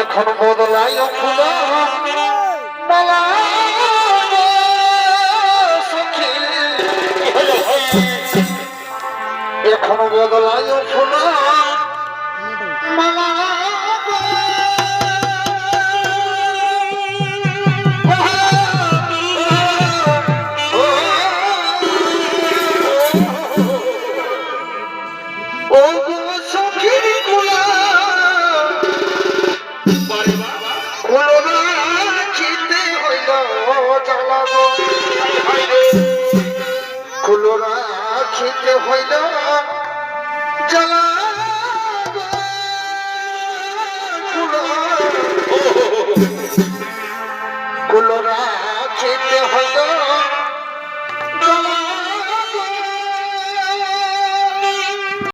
এখন বদলাই খুদা। এখন বদলাই খুদা। মালা। জানা গো খুলো রাখিতে হইল জ্বালা